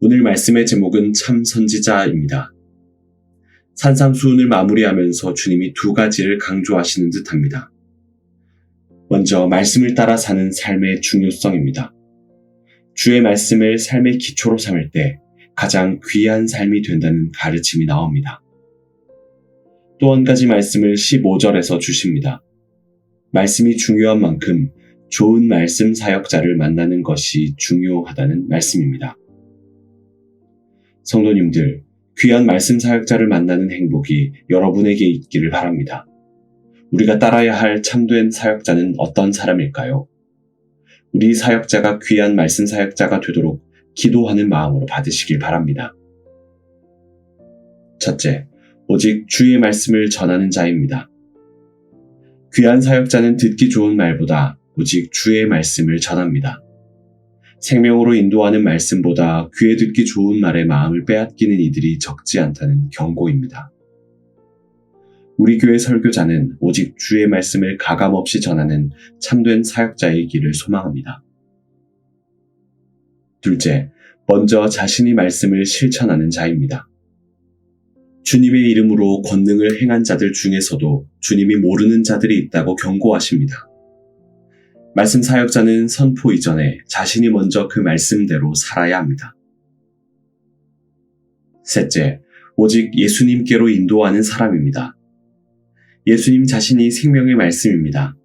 오늘 말씀의 제목은 참 선지자입니다. 산상수훈을 마무리하면서 주님이 두 가지를 강조하시는 듯 합니다. 먼저 말씀을 따라 사는 삶의 중요성입니다. 주의 말씀을 삶의 기초로 삼을 때 가장 귀한 삶이 된다는 가르침이 나옵니다. 또 한 가지 말씀을 15절에서 주십니다. 말씀이 중요한 만큼 좋은 말씀 사역자를 만나는 것이 중요하다는 말씀입니다. 성도님들, 귀한 말씀 사역자를 만나는 행복이 여러분에게 있기를 바랍니다. 우리가 따라야 할 참된 사역자는 어떤 사람일까요? 우리 사역자가 귀한 말씀 사역자가 되도록 기도하는 마음으로 받으시길 바랍니다. 첫째, 오직 주의 말씀을 전하는 자입니다. 귀한 사역자는 듣기 좋은 말보다 오직 주의 말씀을 전합니다. 생명으로 인도하는 말씀보다 귀에 듣기 좋은 말에 마음을 빼앗기는 이들이 적지 않다는 경고입니다. 우리 교회 설교자는 오직 주의 말씀을 가감없이 전하는 참된 사역자의 길을 소망합니다. 둘째, 먼저 자신이 말씀을 실천하는 자입니다. 주님의 이름으로 권능을 행한 자들 중에서도 주님이 모르는 자들이 있다고 경고하십니다. 말씀 사역자는 선포 이전에 자신이 먼저 그 말씀대로 살아야 합니다. 셋째, 오직 예수님께로 인도하는 사람입니다. 예수님 자신이 생명의 말씀입니다.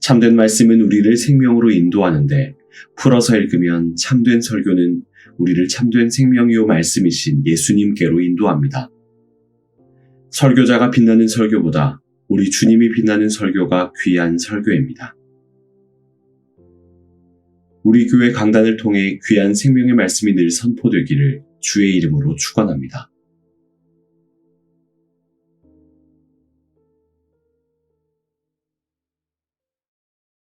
참된 말씀은 우리를 생명으로 인도하는데 풀어서 읽으면 참된 설교는 우리를 참된 생명이요 말씀이신 예수님께로 인도합니다. 설교자가 빛나는 설교보다 우리 주님이 빛나는 설교가 귀한 설교입니다. 우리 교회 강단을 통해 귀한 생명의 말씀이 늘 선포되기를 주의 이름으로 축원합니다.